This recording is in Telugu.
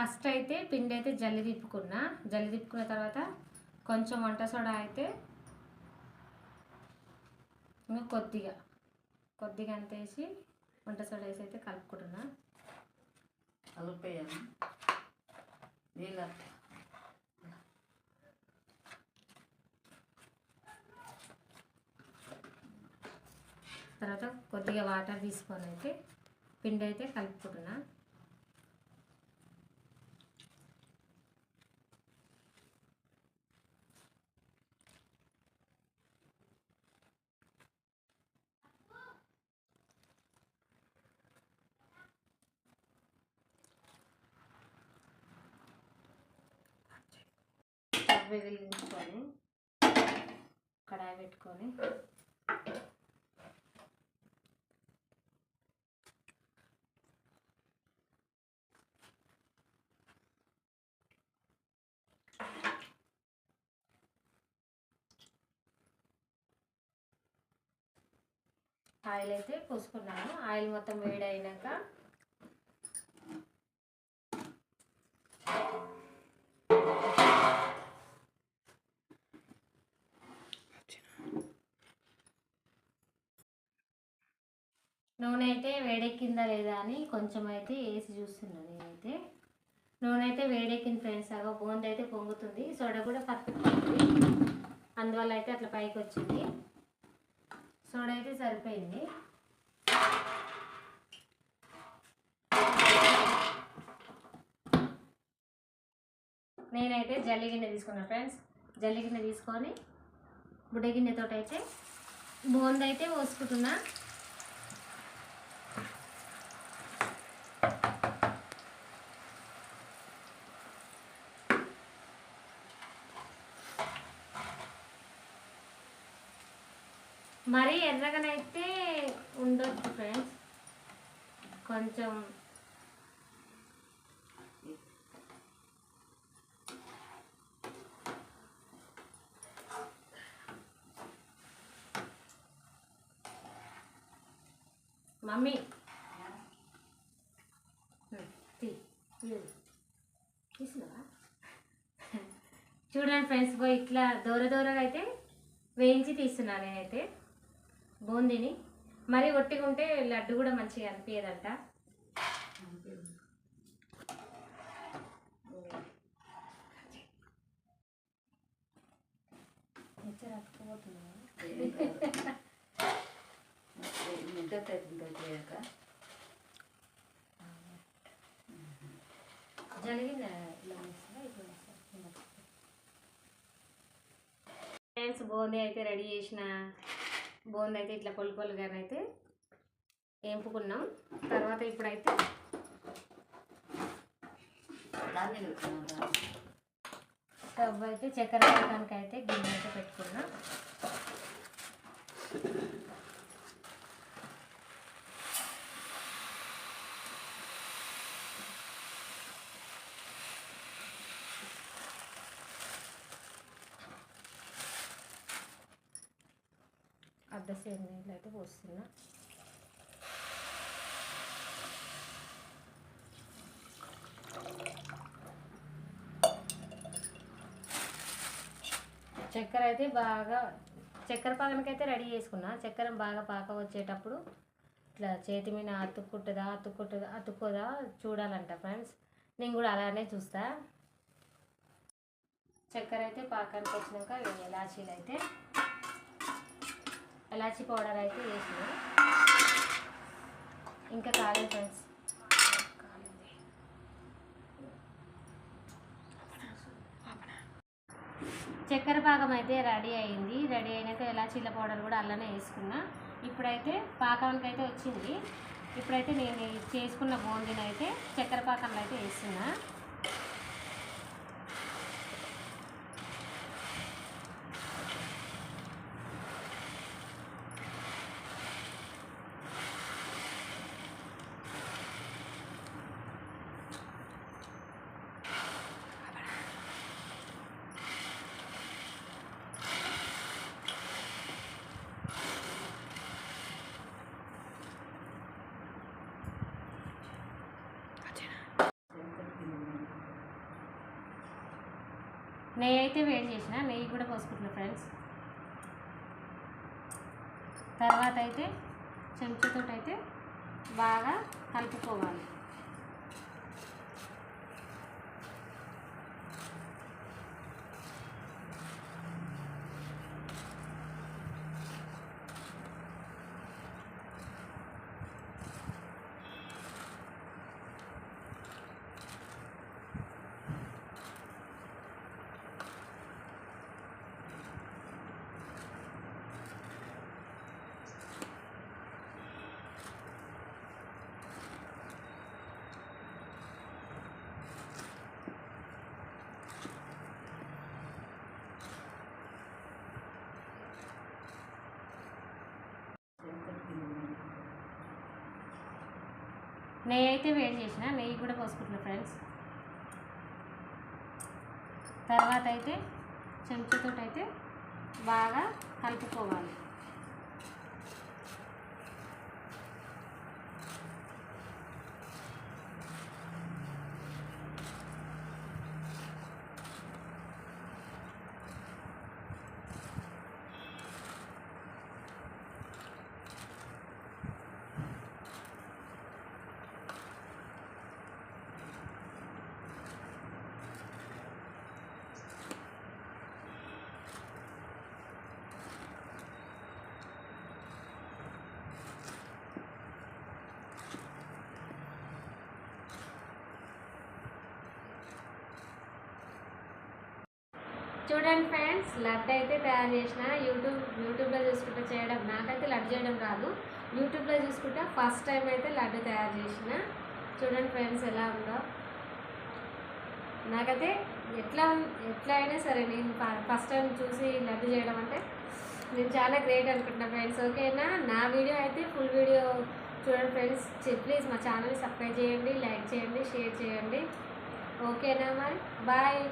ఫస్ట్ అయితే పిండి అయితే జల్లి తిప్పుకున్నా. జల్లి తిప్పుకున్న తర్వాత కొంచెం వంట సోడా అయితే ఇంకా కొద్దిగా కొద్దిగా అంత వేసి వంట సోడా వేసి అయితే కలుపుకుంటున్నా. కలిపేయాలి నీళ్ళ తర్వాత కొద్దిగా వాటర్ తీసుకొని అయితే పిండి అయితే కలుపుకుంటున్నా. స్టవ్ వెలిగించుకొని కడాయి పెట్టుకొని ఆయిల్ అయితే పోసుకున్నాను. ఆయిల్ మొత్తం వేడి అయినాక నూనె అయితే వేడెక్కిందా లేదా అని కొంచెం అయితే వేసి చూస్తున్నాను నేనైతే. నూనె అయితే వేడెక్కింది ఫ్రెండ్స్ అగో బోంది అయితే పొంగుతుంది సోడా కూడా పర్ఫెక్ట్ అందువల్ల అయితే అట్లా పైకి వచ్చింది. సోడా అయితే సరిపోయింది. నేనైతే జల్లి గిన్నె తీసుకున్నాను ఫ్రెండ్స్. జల్లి గిన్నె తీసుకొని బుడ్డ గిన్నెతో అయితే బోంది అయితే పోసుకుంటున్నా. మరీ ఎర్రగానైతే ఉండొచ్చు ఫ్రెండ్స్. కొంచెం మమ్మీ. చూడండి ఫ్రెండ్స్ పోయి ఇట్లా దూర దూరగా అయితే వేయించి తీస్తున్నాను నేనైతే. బూందీని. మరీ ఒట్టిగా ఉంటే లడ్డు కూడా మంచిగా అనిపించదంట ముద్ద తగ్గిపోయాక ఫ్రెండ్స్ బూందీ అయితే రెడీ చేసిన. బూందీ అయితే ఇట్లా పొలి పొలిగానైతే వేంపుకున్నాం. తర్వాత ఇప్పుడైతే స్టవ్ అయితే చక్కెర పాకానికి అయితే గిన్నె అయితే పెట్టుకున్నా. అర్ధ సేమ్ నీళ్ళు అయితే పోస్తున్నా. చక్కెర అయితే బాగా చక్కెర పాకనకైతే రెడీ చేసుకున్నా. చక్కెర బాగా పాక వచ్చేటప్పుడు ఇట్లా చేతి మీద అతుక్కుంటుందా అతుక్కుంటుందా అతుక్కోదా చూడాలంట ఫ్రెండ్స్. నేను కూడా అలానే చూస్తా. చక్కెర అయితే పాకానికి వచ్చినాక ఇలాచీలు అయితే ఎలాచీ పౌడర్ అయితే వేసిన ఇంకా కాలేదు ఫ్రెండ్స్. చక్కెర పాకం అయితే రెడీ అయింది. రెడీ అయినాక ఎలాచీల పౌడర్ కూడా అల్లనే వేసుకున్నా. ఇప్పుడైతే పాకానికి అయితే వచ్చింది. ఇప్పుడైతే నేను చేసుకున్న బూందీని అయితే చక్కెర పాకంలో అయితే వేస్తున్నా. నెయ్యి అయితే వేడి చేసిన నెయ్యి కూడా పోసుకుంటున్నాను ఫ్రెండ్స్ తర్వాత అయితే చెంచాతో అయితే బాగా కలుపుకోవాలి. నెయ్యి అయితే వేడి చేసిన నెయ్యి కూడా పోసుకుంటున్నా ఫ్రెండ్స్ తర్వాత అయితే చెంచాతో అయితే బాగా కలుపుకోవాలి. చూడండి ఫ్రెండ్స్ లడ్డు అయితే తయారు చేసిన యూట్యూబ్ యూట్యూబ్లో చూసుకుంటే చేయడం నాకైతే లడ్డు చేయడం రాదు. యూట్యూబ్లో చూసుకుంటే ఫస్ట్ టైం అయితే లడ్డు తయారు చేసిన. చూడండి ఫ్రెండ్స్ ఎలా ఉందో. నాకైతే ఎట్లా ఎట్లా అయినా సరే నేను ఫస్ట్ టైం చూసి లడ్డు చేయడం అంటే నేను చాలా గ్రేట్ అనుకుంటున్నా ఫ్రెండ్స్. ఓకేనా? నా వీడియో అయితే ఫుల్ వీడియో చూడండి ఫ్రెండ్స్. ప్లీజ్ మా ఛానల్ సబ్స్క్రైబ్ చేయండి లైక్ చేయండి షేర్ చేయండి. ఓకేనా మరి? బాయ్.